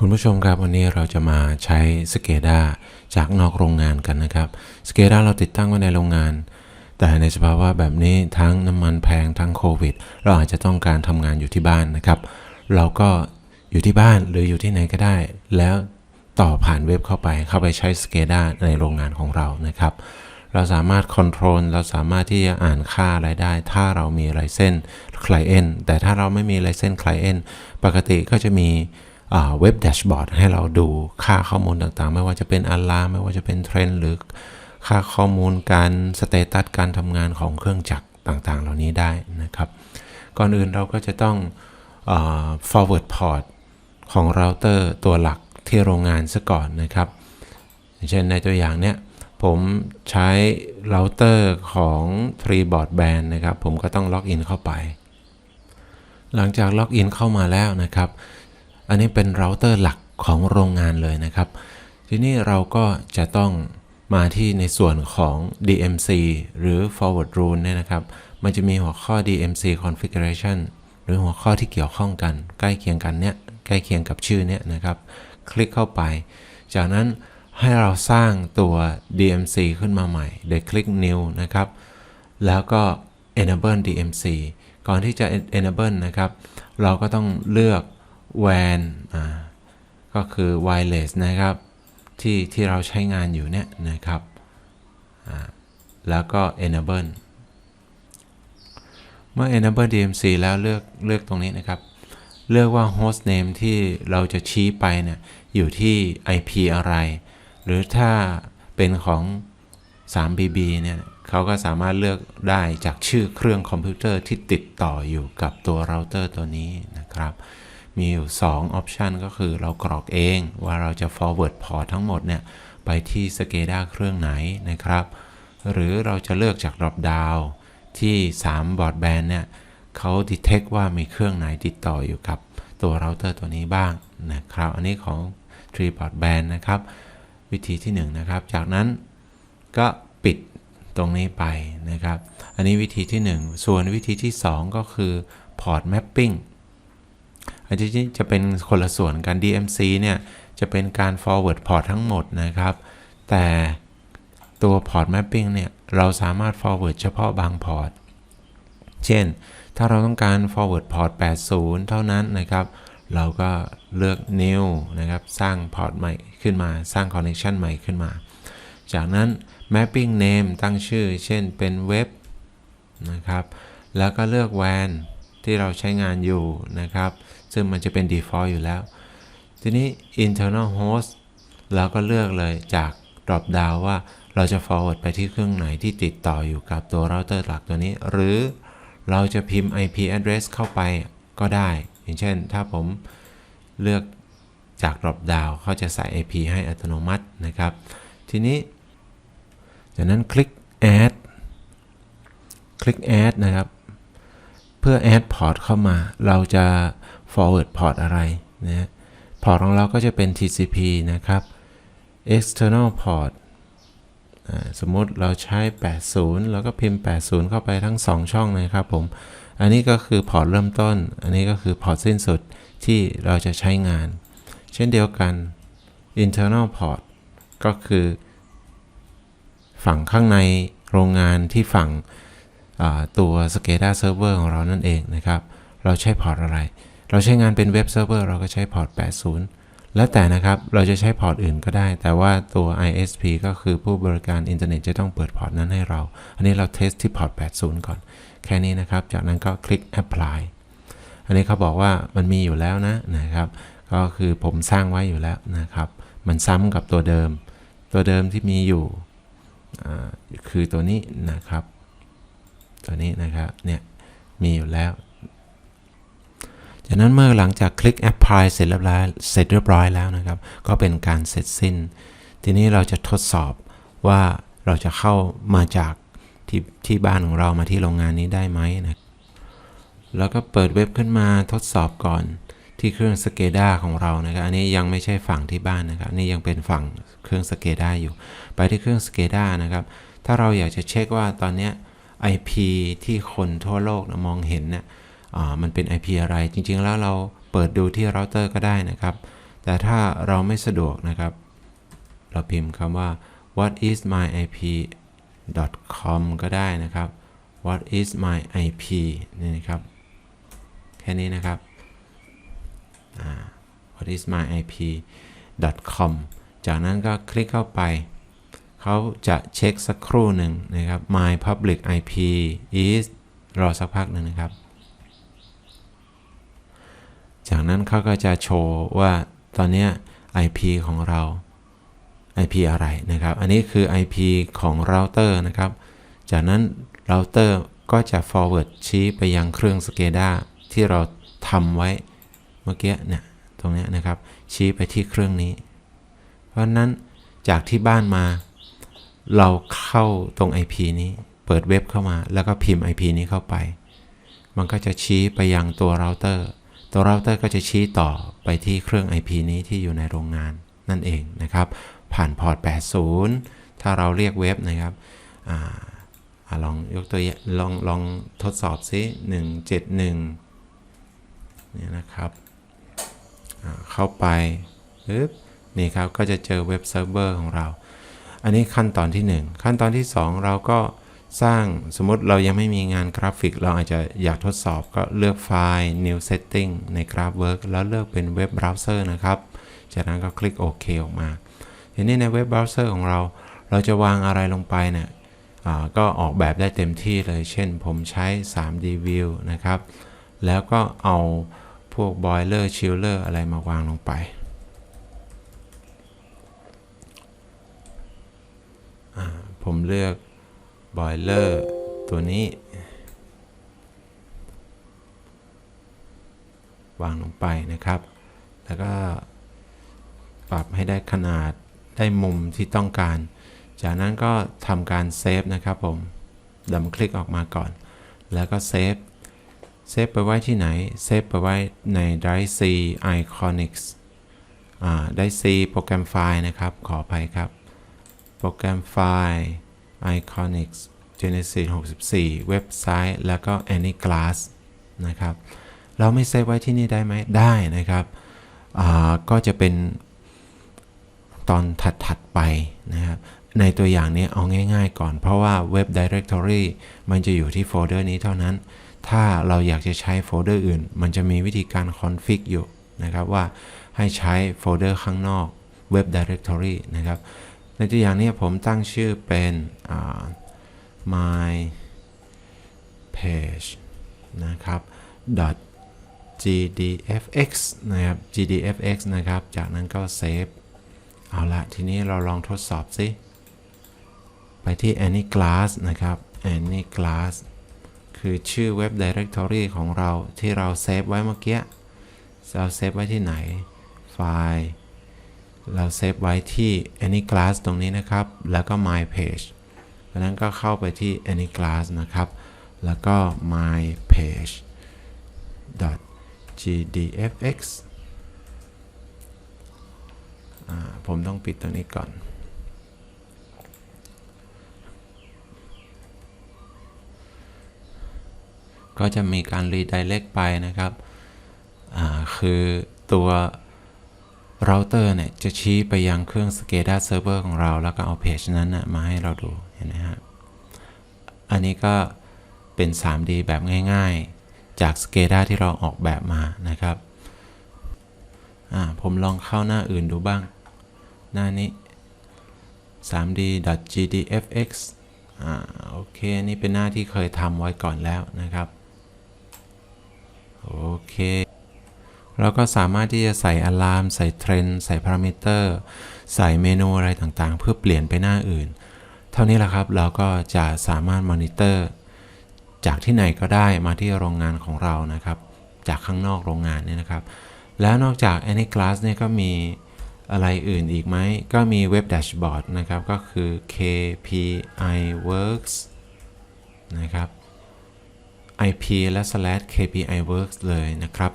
คุณผู้ชมครับวันนี้เราจะมาใช้ SCADA จากนอกโรงงานกันนะครับ SCADA เราติดตั้งไว้ในโรงงาน แต่ในสภาวะแบบนี้ทั้งน้ำมันแพงทั้งโควิด เราอาจจะต้องการทำงานอยู่ที่บ้านนะครับ เราก็อยู่ที่บ้านหรืออยู่ที่ไหนก็ได้ แล้วต่อผ่านเว็บเข้าไปเข้าไปใช้ SCADA ในโรงงานของเรานะครับ เราสามารถคอนโทรลเราสามารถที่จะอ่านค่าอะไรได้ ถ้าเรามีไลเซนคลเอนแต่ถ้าเราไม่มีไลเซนคลเอนปกติก็จะมี เว็บแดชบอร์ดให้เราดูค่าข้อมูลต่างๆ ไม่ว่าจะเป็นอะลาไม่ว่าจะเป็นเทรนด์หรือค่าข้อมูลการสเตตัสการทำงานของเครื่องจักรต่างๆ เหล่านี้ได้นะครับ ก่อนอื่นเราก็จะต้องอ forward port ของเราเตอร์ตัวหลักที่โรงงานซะก่อนนะครับเช่นในตัวอย่างเนี้ยผมใช้เราเตอร์ของ Tree Broadband นะครับ ผมก็ต้องล็อกอินเข้าไป หลังจากล็อกอินเข้ามาแล้วนะครับ อันนี้เป็นเราเตอร์หลักของโรงงานเลยนะครับ ทีนี้เราก็จะต้องมาที่ในส่วนของ DMC หรือ forward rule เนี่ยนะครับ มันจะมีหัวข้อ DMC configuration หรือหัวข้อที่เกี่ยวข้องกัน ใกล้เคียงกันเนี่ยใกล้เคียงกับชื่อเนี่ยนะครับ คลิกเข้าไป จากนั้นให้เราสร้างตัว DMC ขึ้นมาใหม่ โดยคลิก new นะครับ แล้วก็ enable DMC ก่อนที่จะ enable นะครับ เราก็ต้องเลือก WAN อ่าก็คือ wireless นะครับ ที่ที่เราใช้งานอยู่เนี่ยนะครับอ่าแล้วก็ enable เมื่อ enable DMC แล้วเลือกเลือกตรงนี้นะครับ เลือกว่า host name ที่เราจะชี้ไปเนี่ยอยู่ที่ IP อะไร หรือถ้าเป็นของ 3BB เนี่ยเขาก็สามารถเลือกได้จากชื่อเครื่องคอมพิวเตอร์ที่ติดต่ออยู่กับตัวเราเตอร์ตัวนี้นะครับ มีอยู่2 option ก็คือเรากรอกเองว่าเราจะ forward port ทั้งหมดเนี่ย ไปที่ SCADA เครื่องไหนนะครับ หรือเราจะเลือกจาก drop down ที่ 3 broadband เนี่ยเขา detect ว่ามีเครื่องไหนติดต่ออยู่กับตัวเราเตอร์ตัวนี้บ้างนะครับ อันนี้ของ3 broadband นะครับ วิธีที่ 1 นะครับ จากนั้นก็ปิดตรงนี้ไปนะครับ อันนี้วิธีที่ 1 ส่วนวิธีที่ 2 ก็คือ port mapping อันที่จะเป็นคนละส่วนกัน DMC เนี่ยจะเป็นการ forward port ทั้งหมดนะครับ แต่ตัว port mapping เนี่ยเราสามารถ forward เฉพาะบาง port เช่น ถ้าเราต้องการ forward port 80 เท่านั้นนะครับ เราก็เลือก new นะครับ สร้าง port ใหม่ขึ้นมา สร้าง connection ใหม่ขึ้นมา จากนั้น mapping name ตั้งชื่อ เช่นเป็นเว็บนะครับ แล้วก็เลือก WAN ที่เราใช้งานอยู่นะครับ ซึ่งมันจะเป็น default อยู่แล้ว ทีนี้ internal host เราก็เลือกเลยจาก drop down ว่าเราจะ forward ไปที่เครื่องไหนที่ติดต่ออยู่กับตัวเราเตอร์หลักตัวนี้ หรือเราจะพิมพ์ IP address เข้าไปก็ได้ อย่างเช่น ถ้าผมเลือกจาก drop down เขาจะใส่ IP ให้อัตโนมัตินะครับ ทีนี้ จากนั้นคลิก add คลิก add นะครับ พื่อ add port เข้ามา เราจะ forward port อะไรนะพอร์ตของเราก็จะเป็น TCP นะครับ external port สมมติเราใช้ 80 แล้วก็พิมพ์ 80 เข้าไปทั้ง 2 ช่องนะครับผม อันนี้ก็คือพอร์ตเริ่มต้น อันนี้ก็คือพอร์ตสิ้นสุดที่เราจะใช้งาน เช่นเดียวกัน internal port ก็คือ ฝั่งข้างในโรงงานที่ฝั่ง ตัว SCADA server ของเรานั่นเองนะครับ เราใช้พอร์ตอะไร เราใช้งานเป็นเว็บเซิร์ฟเวอร์เราก็ใช้พอร์ต 80 แล้วแต่นะครับ เราจะใช้พอร์ตอื่นก็ได้ แต่ว่าตัว ISP ก็คือผู้บริการอินเทอร์เน็ตจะต้องเปิดพอร์ตนั้นให้เรา อันนี้เราเทสที่พอร์ต 80 ก่อน แค่นี้นะครับ จากนั้นก็คลิก apply อันนี้เขาบอกว่ามันมีอยู่แล้วนะนะครับ ก็คือผมสร้างไว้อยู่แล้วนะครับ มันซ้ำกับตัวเดิม ตัวเดิมที่มีอยู่คือตัวนี้นะครับ ตัวนี้นะครับเนี่ยมีอยู่แล้ว จากนั้นเมื่อหลังจากคลิก apply เสร็จเรียบร้อยเสร็จเรียบร้อยแล้วนะครับ ก็เป็นการเสร็จสิ้น ทีนี้เราจะทดสอบว่าเราจะเข้ามาจากที่ที่บ้านของเรามาที่โรงงานนี้ได้ไหมนะแล้วก็เปิดเว็บขึ้นมาทดสอบก่อนที่เครื่อง SCADA ของเรานะครับ อันนี้ยังไม่ใช่ฝั่งที่บ้านนะครับ นี่ยังเป็นฝั่งเครื่อง SCADA อยู่ ไปที่เครื่อง SCADA นะครับ ถ้าเราอยากจะเช็คว่าตอนนี้ IP ที่คนทั่วโลกนะมองเห็นเนี่ยมันเป็น IP อะไร จริง ๆ แล้วเราเปิดดูที่เราเตอร์ก็ได้นะครับ แต่ถ้าเราไม่สะดวกนะครับ เราพิมพ์คำว่า what is my ip com ก็ได้นะครับ what is my ip นี่นะครับ แค่นี้นะครับ what is my ip com จากนั้นก็คลิกเข้าไป เขาจะเช็คสักครู่หนึ่งนะครับ my public ip is รอสักพักหนึ่งนะครับ จากนั้นเขาก็จะโชว์ว่าตอนนี้ IP ของเรา IP อะไรนะครับ อันนี้คือ IP ของเราเตอร์นะครับ จากนั้นเราเตอร์ก็จะ forward ชี้ไปยังเครื่อง SCADA ที่เราทำไว้เมื่อกี้เนี่ยตรงนี้นะครับ ชี้ไปที่เครื่องนี้ เพราะนั้นจากที่บ้านมา เราเข้าตรง IP นี้ เปิดเว็บเข้ามา แล้วก็พิมพ์ IP นี้เข้าไป มันก็จะชี้ไปยังตัวเราเตอร์ ตัวเราเตอร์ก็จะชี้ต่อไปที่เครื่อง IP นี้ที่อยู่ในโรงงานนั่นเองนะครับ ผ่านพอร์ต 80 ถ้าเราเรียกเว็บนะครับอลองยกตัวอย่างลองลองทดสอบซิ 171เนี่ยนะครับเข้าไปปึ๊บนี่ครับก็จะเจอเว็บเซิร์ฟเวอร์ของเรา อันนี้ขั้นตอนที่ 1 ขั้นตอนที่ 2 เราก็สร้างสมมติเรายังไม่มีงานกราฟิก เราอาจจะอยากทดสอบก็เลือกไฟล์ new setting ใน GraphWork แล้วเลือกเป็นเว็บเบราว์เซอร์นะครับ จากนั้นก็คลิกโอเคออกมาทีนี้ในเว็บเบราว์เซอร์ของเรา เราจะวางอะไรลงไปเนี่ยก็ออกแบบได้เต็มที่เลย เช่นผมใช้ 3D View นะครับ แล้วก็เอาพวก boiler chiller อะไรมาวางลงไป ผมเลือก boiler ตัวนี้ วางลงไปนะครับ แล้วก็ปรับให้ได้ขนาดได้มุมที่ต้องการ จากนั้นก็ทำการเซฟนะครับผมดับคลิกออกมาก่อน แล้วก็เซฟ เซฟไปไว้ที่ไหน เซฟไปไว้ใน Drive C Iconics ได้ C โปรแกรมไฟล์นะครับ ขออภัยครับ โปรแกรมไฟล์ Iconics Genesis 64 เว็บไซต์ แล้วก็ AnyGlass นะครับ เราไม่เซฟไว้ที่นี่ได้ไหม ได้นะครับ ก็จะเป็นตอนถัด ๆ ไปนะครับ ในตัวอย่างนี้เอาง่าย ๆ ก่อน เพราะว่า Web Directory มันจะอยู่ที่โฟลเดอร์นี้เท่านั้น ถ้าเราอยากจะใช้โฟลเดอร์อื่น มันจะมีวิธีการคอนฟิกอยู่นะครับว่าให้ใช้โฟลเดอร์ข้างนอก Web Directory นะครับ ในตัวอย่างนี้ผมตั้งชื่อเป็น my page นะครับ gdfx นะครับ gdfx นะครับ จากนั้นก็เซฟ เอาละทีนี้เราลองทดสอบซิไปที่ any class นะครับ any class คือชื่อเว็บ directory ของเราที่เราเซฟไว้เมื่อกี้ เราเซฟไว้ที่ไหน ไฟล์ เราเซฟไว้ที่ any class ตรงนี้นะครับ แล้วก็ my page เพราะนั้นก็เข้าไปที่ any class นะครับ แล้วก็ my page gdfx ผมต้องปิดตรงนี้ก่อน ก็จะมีการ redirect ไปนะครับ คือตัว เราเตอร์เนี่ยจะชี้ไปยังเครื่อง SCADA server ของเรา แล้วก็เอาเพจนั้นนะมาให้เราดูเห็นไหมฮะอันนี้ก็เป็น 3D แบบง่ายๆ จาก SCADA ที่เราออกแบบมานะครับอ่าผมลองเข้าหน้าอื่นดูบ้าง หน้านี้ 3d.gdfx อ่าโอเค นี่เป็นหน้าที่เคยทำไว้ก่อนแล้วนะครับ โอเค เราก็สามารถที่จะใส่อะลามใส่เทรนใส่พารามิเตอร์ใส่เมนูอะไรต่างๆ เพื่อเปลี่ยนไปหน้าอื่น เท่านี้แหละครับเราก็จะสามารถมอนิเตอร์จากที่ไหนก็ได้มาที่โรงงานของเรานะครับ จากข้างนอกโรงงานเนี่ยนะครับ แล้วนอกจาก AnyGlass เนี่ยก็มีอะไรอื่นอีกไหม ก็มีเว็บแดชบอร์ดนะครับ ก็คือ KPI Works นะครับ IP และ slash KPI Works เลยนะครับ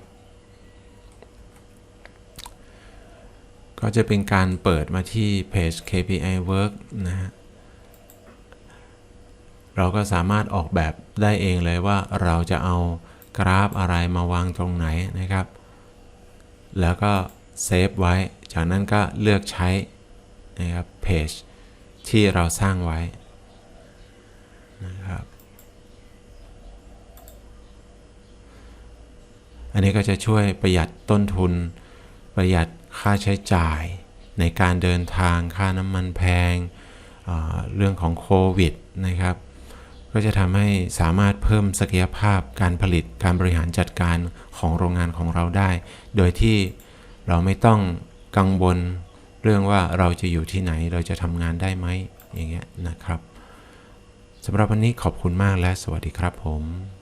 ก็จะเป็นการเปิดมาที่เพจ KPI Work นะฮะเราก็สามารถออกแบบได้เองเลยว่าเราจะเอากราฟอะไรมาวางตรงไหนนะครับ แล้วก็เซฟไว้ จากนั้นก็เลือกใช้นะครับเพจที่เราสร้างไว้นะครับ อันนี้ก็จะช่วยประหยัดต้นทุนประหยัด ค่าใช้จ่ายในการเดินทางค่าน้ำมันแพงอ่าเรื่องของโควิดนะครับ ก็จะทำให้สามารถเพิ่มศักยภาพการผลิตการบริหารจัดการของโรงงานของเราได้ โดยที่เราไม่ต้องกังวลเรื่องว่าเราจะอยู่ที่ไหนเราจะทำงานได้ไหมอย่างเงี้ยนะครับสำหรับวันนี้ขอบคุณมากและสวัสดีครับผม